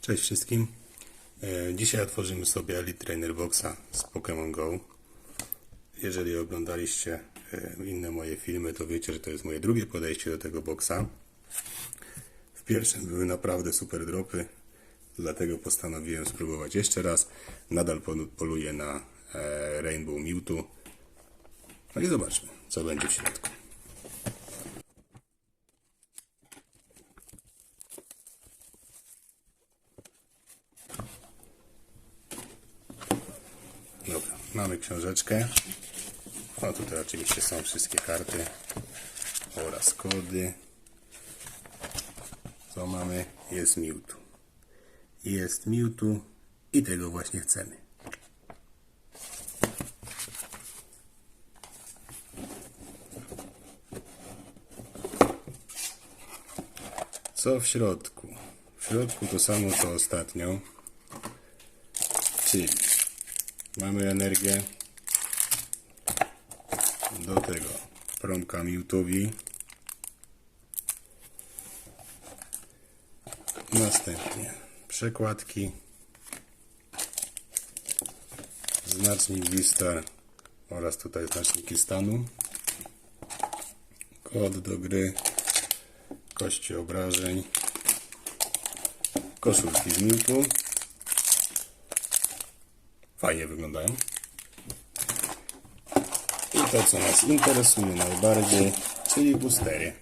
Cześć wszystkim. E, Dzisiaj otworzymy sobie Elite Trainer Boxa z Pokémon Go. Jeżeli oglądaliście e, inne moje filmy, to wiecie, że to jest moje drugie podejście do tego boxa. W pierwszym były naprawdę super dropy, dlatego postanowiłem spróbować jeszcze raz. Nadal polu- poluję na e, Rainbow Mewtwo. No i zobaczmy, co będzie w środku. Dobra, mamy książeczkę. No tutaj oczywiście są wszystkie karty oraz kody. Co mamy? Jest Mewtwo. Jest Mewtwo i tego właśnie chcemy. Co w środku? W środku to samo co ostatnio. Czyli mamy energię do tego. Promka Mewtwowi. Następnie przekładki, znacznik Wistar oraz tutaj znaczniki stanu, kod do gry, kości obrażeń, koszulki z Mewtwo. Fajnie wyglądają. I to, co nas interesuje najbardziej, czyli boostery.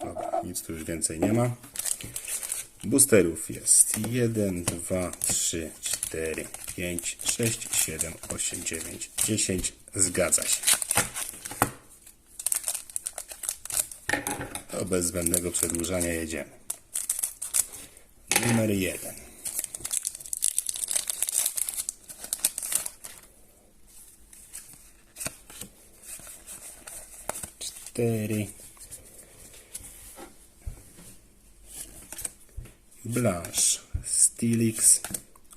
Dobra, nic tu już więcej nie ma. Boosterów jest 1, 2, 3, 4, 5, 6, 7, 8, 9, 10. Zgadza się. To bez zbędnego przedłużania jedziemy. Numer 1. 4 Blash, Stilix,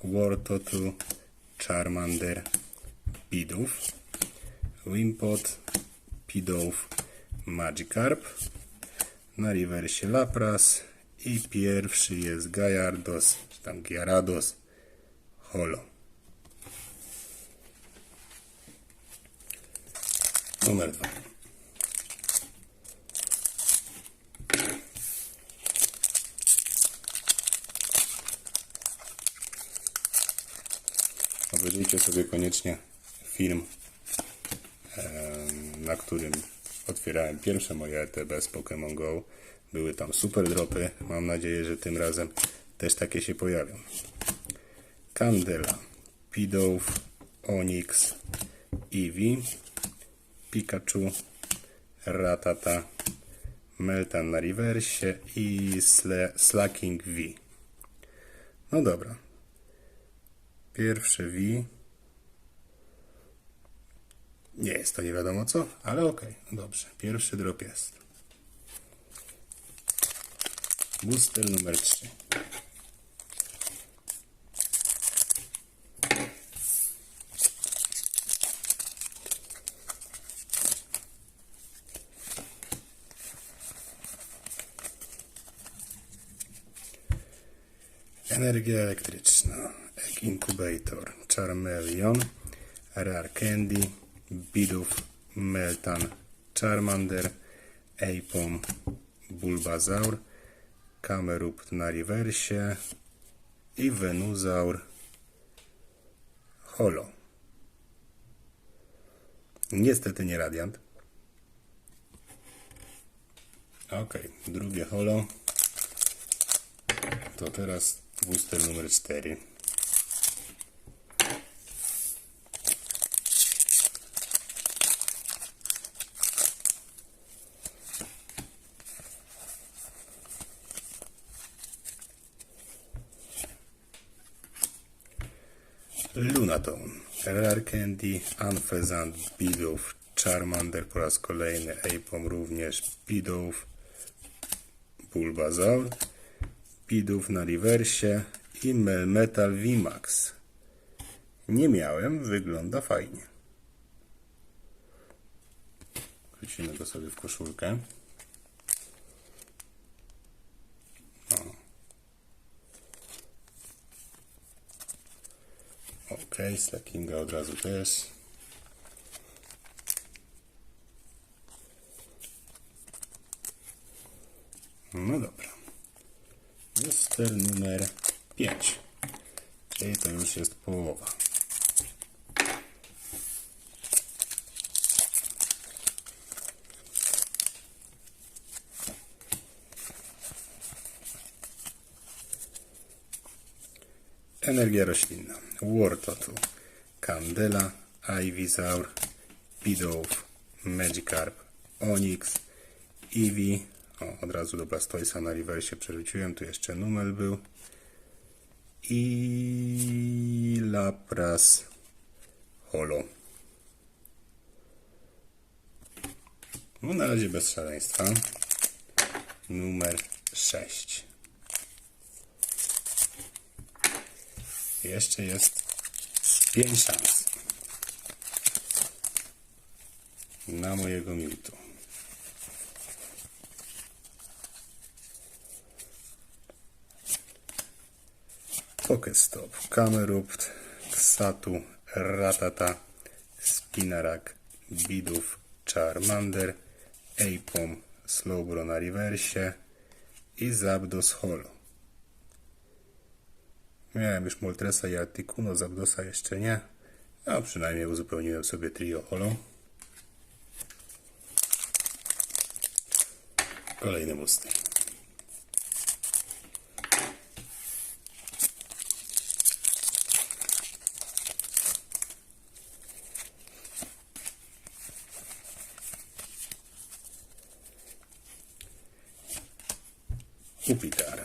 Wartotu, Charmander, Pidów, Wimpot, Pidów, Magikarp, na rewersie Lapras i pierwszy jest Gajardos, czy tam Gyarados, Holo. Numer 2. obserwujcie sobie koniecznie film, na którym otwierałem pierwsze moje ETB z Pokémon Go. Były tam super dropy. Mam nadzieję, że tym razem też takie się pojawią. Candela, Pidove, Onyx, Eevee, Pikachu, Ratata, Meltan na rewersie i Slacking V. No dobra, Pierwsze V. Nie jest to nie wiadomo co, ale okej, no dobrze. Pierwszy drop jest. Booster numer 3. Energia elektryczna, Incubator, Charmeleon, Rare Candy, Bidoof, Meltan, Charmander, Apom, Bulbasaur, Camerupt na rewersie i Venusaur Holo. Niestety nie Radiant. Ok, drugie Holo. To teraz booster numer 4. Lunatone, Rare Candy, Unfezant, Bidoof, Charmander po raz kolejny, Apom również, Bidoof, Bulbasaur, Bidoof na rewersie i Melmetal VMAX. Nie miałem, wygląda fajnie. Wrzucimy go sobie w koszulkę. O. Slackinga od razu też. No dobra. Booster numer 5. Czyli to już jest połowa. Energia roślinna. Wartotu. Candela, Ivysaur, Pidove, Magikarp, Onyx, Eevee. O, od razu do Blastoisa na rewersie przerzuciłem. Tu jeszcze Numel był. I Lapras Holo. No na razie bez szaleństwa. Numer 6. Jeszcze jest 5 szans. Na mojego Mewtwo. Pokestop, Kamerupt, Ksatu, Ratata, Spinarak, Bidów, Charmander, Apom, Slowbro na rewersie. I Zapdos Holo. Miałem już Moltresa i Articuno, Zapdosa jeszcze nie. A przynajmniej uzupełniłem sobie trio Holo. Kolejny musty. Jupiter,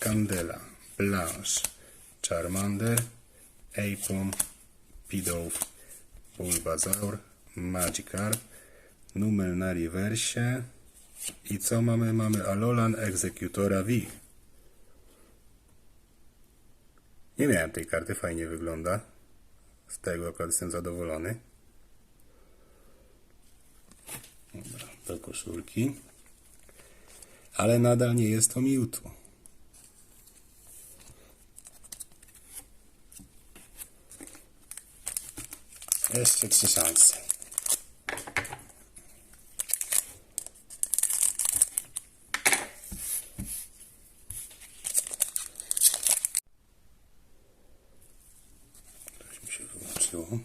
Candela, Blanche, Charmander, Apom, Pidove, Bulbasaur, Magikarp, Numel na rewersie i co mamy? Mamy Alolan Executora V. Nie miałem tej karty, fajnie wygląda. Z tego akurat jestem zadowolony. Dobra, do koszulki. Ale nadal nie jest to Mewtwo. Jeszcze trzy szanse. Coś mi się wyłączyło.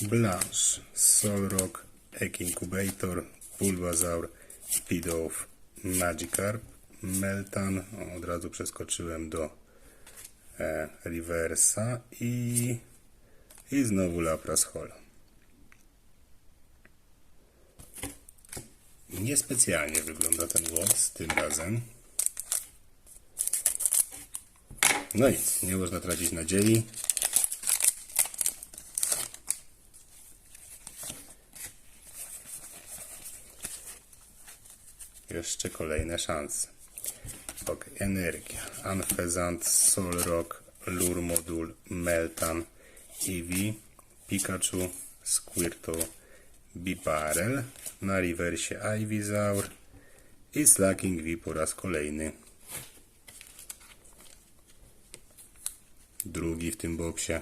Blanche, Solrock, Egg Incubator, Bulbasaur, Pidove, Magikarp, Meltan, od razu przeskoczyłem do e, Reversa i, i znowu Lapras Holo. Niespecjalnie wygląda ten box tym razem. No nic, nie można tracić nadziei. Jeszcze kolejne szanse. Ok, energia. Anfezant, Solrock, Lure Modul, Meltan, Eevee, Pikachu, Squirtle, Bibarel, na rewersie Ivysaur i Slacking V po raz kolejny. Drugi w tym boksie.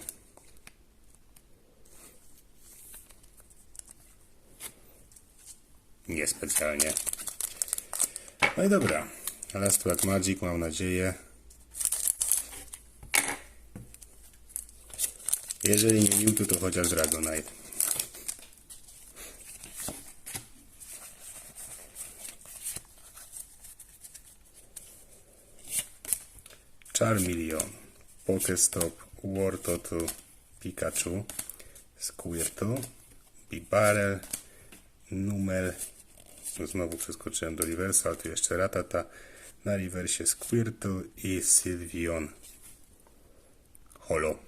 Niespecjalnie. No i dobra. Last Black Magic, mam nadzieję. Jeżeli nie Mewtwo, to chociaż Dragonite. Charmeleon, Pokestop, Wartortle, Pikachu, Squirtle, Bibarel, Numel, no znowu przeskoczyłem do reversa, ale tu jeszcze Ratata, na reversie Squirtle i Sylvion Holo.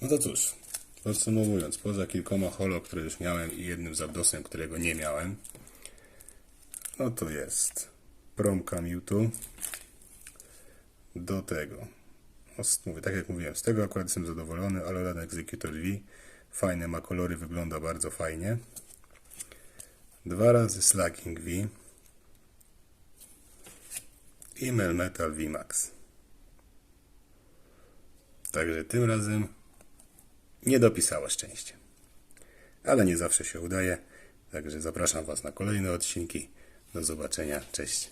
No to cóż, podsumowując, poza kilkoma holo, które już miałem i jednym Zapdosem, którego nie miałem, no to jest Promka Mewtwo do tego. No, mówię, tak jak mówiłem, z tego akurat jestem zadowolony, ale Executor V fajne ma kolory, wygląda bardzo fajnie. Dwa razy Slacking V i Melmetal VMAX. Także tym razem nie dopisało szczęście. Ale nie zawsze się udaje. Także zapraszam Was na kolejne odcinki. Do zobaczenia. Cześć.